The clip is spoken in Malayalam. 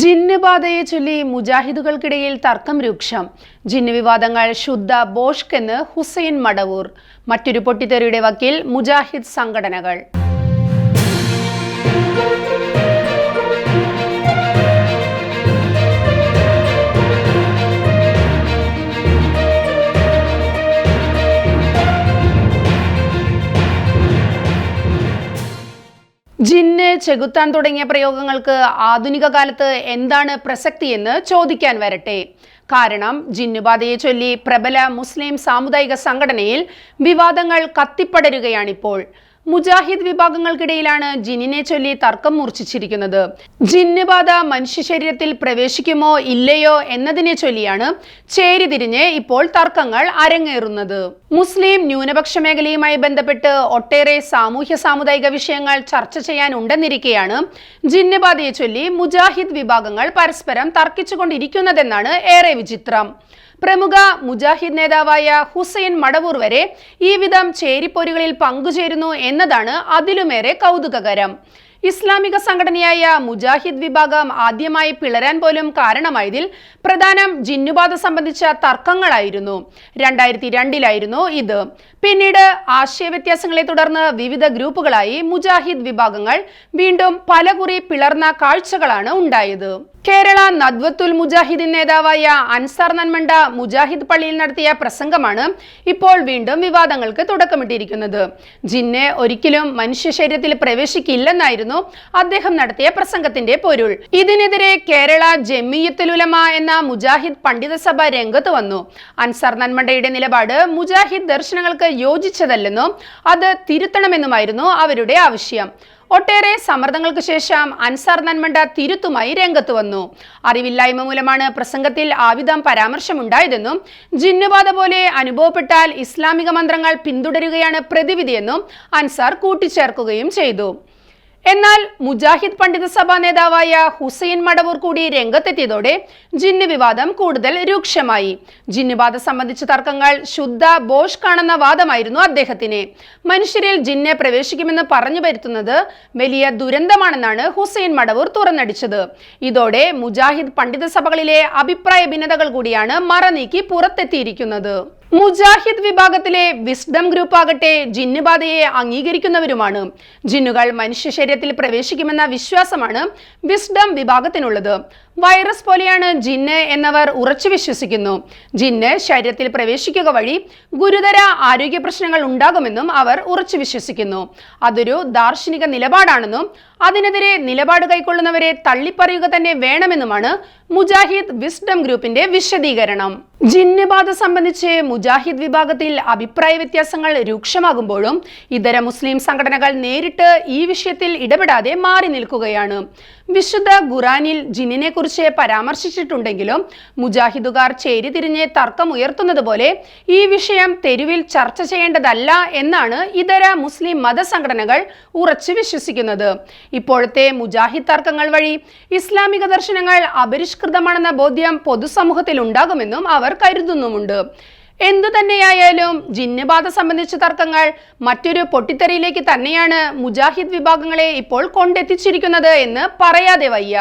ജിന്ന് ബാധയെ ചൊല്ലി മുജാഹിദുകൾക്കിടയിൽ തർക്കം രൂക്ഷം. ജിന്ന് വിവാദങ്ങൾ ശുദ്ധ ബോഷ്ക് എന്ന് ഹുസൈൻ മടവൂർ. മറ്റൊരു പൊട്ടിത്തെറിയുടെ വക്കീൽ മുജാഹിദ് സംഘടനകൾ. ജിന്ന് ചെകുത്താൻ തുടങ്ങിയ പ്രയോഗങ്ങൾക്ക് ആധുനിക കാലത്ത് എന്താണ് പ്രസക്തിയെന്ന് ചോദിക്കാൻ വരട്ടെ. കാരണം ജിന്നുബാധയെ ചൊല്ലി പ്രബല മുസ്ലിം സാമുദായിക സംഘടനയിൽ വിവാദങ്ങൾ കത്തിപ്പടരുകയാണിപ്പോൾ. മുജാഹിദ് വിഭാഗങ്ങൾക്കിടയിലാണ് ജിന്നിനെ ചൊല്ലി തർക്കം മൂർച്ഛിച്ചിരിക്കുന്നത്. ജിന്ന് ബാധ മനുഷ്യ ശരീരത്തിൽ പ്രവേശിക്കുമോ ഇല്ലയോ എന്നതിനെ ചൊല്ലിയാണ് ചേരിതിരിഞ്ഞ് ഇപ്പോൾ തർക്കങ്ങൾ അരങ്ങേറുന്നത്. മുസ്ലിം ന്യൂനപക്ഷ മേഖലയുമായി ബന്ധപ്പെട്ട് ഒട്ടേറെ സാമൂഹ്യ സാമുദായിക വിഷയങ്ങൾ ചർച്ച ചെയ്യാനുണ്ടെന്നിരിക്കെയാണ് ജിന്ന് ബാധയെ ചൊല്ലി മുജാഹിദ് വിഭാഗങ്ങൾ പരസ്പരം തർക്കിച്ചുകൊണ്ടിരിക്കുന്നതെന്നാണ് ഏറെ വിചിത്രം. പ്രമുഖ മുജാഹിദ് നേതാവായ ഹുസൈൻ മടവൂർ വരെ ഈ വിധം ചേരിപ്പോരുകളിൽ പങ്കുചേരുന്നു എന്നതാണ് അതിലുമേറെ കൗതുകകരം. ഇസ്ലാമിക സംഘടനയായ മുജാഹിദ് വിഭാഗം ആദ്യമായി പിളരാൻ പോലും കാരണമായതിൽ പ്രധാനം ജിന്നുബാധ സംബന്ധിച്ച തർക്കങ്ങളായിരുന്നു. രണ്ടായിരത്തി രണ്ടിലായിരുന്നു ഇത്. പിന്നീട് ആശയവ്യത്യാസങ്ങളെ തുടർന്ന് വിവിധ ഗ്രൂപ്പുകളായി മുജാഹിദ് വിഭാഗങ്ങൾ വീണ്ടും പലകുറി പിളർന്ന കാഴ്ചകളാണ് ഉണ്ടായത്. കേരള നദ്വത്തുൽ മുജാഹിദിൻ നേതാവായ അൻസാർ നന്മണ്ട മുജാഹിദ് പള്ളിയിൽ നടത്തിയ പ്രസംഗമാണ് ഇപ്പോൾ വീണ്ടും വിവാദങ്ങൾക്ക് തുടക്കമിട്ടിരിക്കുന്നത്. ജിന്നെ ഒരിക്കലും മനുഷ്യ ശരീരത്തിൽ പ്രവേശിക്കില്ലെന്നായിരുന്നു അദ്ദേഹം നടത്തിയ പ്രസംഗത്തിന്റെ പൊരുൾ. ഇതിനെതിരെ കേരള ജമിയത്തുലുലമ എന്ന മുജാഹിദ് പണ്ഡിത സഭ രംഗത്ത് വന്നു. അൻസാർ നന്മണ്ടയുടെ നിലപാട് മുജാഹിദ് ദർശനങ്ങൾക്ക് യോജിച്ചതല്ലെന്നും അത് തിരുത്തണമെന്നുമായിരുന്നു അവരുടെ ആവശ്യം. ഒട്ടേറെ സമ്മർദ്ദങ്ങൾക്ക് ശേഷം അൻസാർ നന്മണ്ട തിരുത്തുമായി രംഗത്ത് വന്നു. അറിവില്ലായ്മ മൂലമാണ് പ്രസംഗത്തിൽ ആവിധം പരാമർശമുണ്ടായതെന്നും ജിന്നുബാധ പോലെ അനുഭവപ്പെട്ടാൽ ഇസ്ലാമിക മന്ത്രങ്ങൾ പിന്തുടരുകയാണ് പ്രതിവിധിയെന്നും അൻസാർ കൂട്ടിച്ചേർക്കുകയും ചെയ്തു. എന്നാൽ മുജാഹിദ് പണ്ഡിത സഭാ നേതാവായ ഹുസൈൻ മടവൂർ കൂടി രംഗത്തെത്തിയതോടെ ജിന്ന് വിവാദം കൂടുതൽ രൂക്ഷമായി. ജിന്നുബാധ സംബന്ധിച്ച തർക്കങ്ങൾ ശുദ്ധ ബോഷ് കാണുന്ന വാദമായിരുന്നു അദ്ദേഹത്തിന്. മനുഷ്യരിൽ ജിന്നെ പ്രവേശിക്കുമെന്ന് പറഞ്ഞു വരുത്തുന്നത് വലിയ ദുരന്തമാണെന്നാണ് ഹുസൈൻ മടവൂർ തുറന്നടിച്ചത്. ഇതോടെ മുജാഹിദ് പണ്ഡിത സഭകളിലെ അഭിപ്രായ ഭിന്നതകൾ കൂടിയാണ് മറനീക്കി പുറത്തെത്തിയിരിക്കുന്നത്. മുജാഹിദ് വിഭാഗത്തിലെ വിസ്ഡം ഗ്രൂപ്പ് ആകട്ടെ ജിന്നുബാധയെ അംഗീകരിക്കുന്നവരുമാണ്. ജിന്നുകൾ മനുഷ്യ ശരീരത്തിൽ പ്രവേശിക്കുമെന്ന വിശ്വാസമാണ് വിസ്ഡം വിഭാഗത്തിനുള്ളത്. വൈറസ് പോലെയാണ് ജിന്ന് എന്നവർ ഉറച്ചു വിശ്വസിക്കുന്നു. ജിന്ന് ശരീരത്തിൽ പ്രവേശിക്കുക വഴി ഗുരുതര ആരോഗ്യ പ്രശ്നങ്ങൾ ഉണ്ടാകുമെന്നും അവർ ഉറച്ചു വിശ്വസിക്കുന്നു. അതൊരു ദാർശനിക നിലപാടാണെന്നും അതിനെതിരെ നിലപാട് കൈക്കൊള്ളുന്നവരെ തള്ളിപ്പറയുക തന്നെ വേണമെന്നുമാണ് മുജാഹിദ് വിസ്ഡം ഗ്രൂപ്പിന്റെ വിശദീകരണം. ജിന്നുബാധ സംബന്ധിച്ച് മുജാഹിദ് വിഭാഗത്തിൽ അഭിപ്രായ വ്യത്യാസങ്ങൾ രൂക്ഷമാകുമ്പോഴും ഇതര മുസ്ലിം സംഘടനകൾ നേരിട്ട് ഈ വിഷയത്തിൽ ഇടപെടാതെ മാറി നിൽക്കുകയാണ്. വിശുദ്ധ ഖുറാനിൽ ജിന്നിനെ കുറിച്ച് പരാമർശിച്ചിട്ടുണ്ടെങ്കിലും മുജാഹിദുകാർ ചേരിതിരിഞ്ഞ് തർക്കം ഉയർത്തുന്നത് പോലെ ഈ വിഷയം തെരുവിൽ ചർച്ച ചെയ്യേണ്ടതല്ല എന്നാണ് ഇതര മുസ്ലിം മതസംഘടനകൾ ഉറച്ചു വിശ്വസിക്കുന്നത്. ഇപ്പോഴത്തെ മുജാഹിദ് തർക്കങ്ങൾ വഴി ഇസ്ലാമിക ദർശനങ്ങൾ അപരിഷ്കൃതമാണെന്ന ബോധ്യം പൊതുസമൂഹത്തിൽ ഉണ്ടാകുമെന്നും അവർ കരുതുന്നുമുണ്ട്. എന്തു തന്നെയായാലും ജിന്നുബാധ സംബന്ധിച്ച തർക്കങ്ങൾ മറ്റൊരു പൊട്ടിത്തെറിയിലേക്ക് തന്നെയാണ് മുജാഹിദ് വിഭാഗങ്ങളെ ഇപ്പോൾ കൊണ്ടെത്തിച്ചിരിക്കുന്നത് എന്ന് പറയാതെ വയ്യ.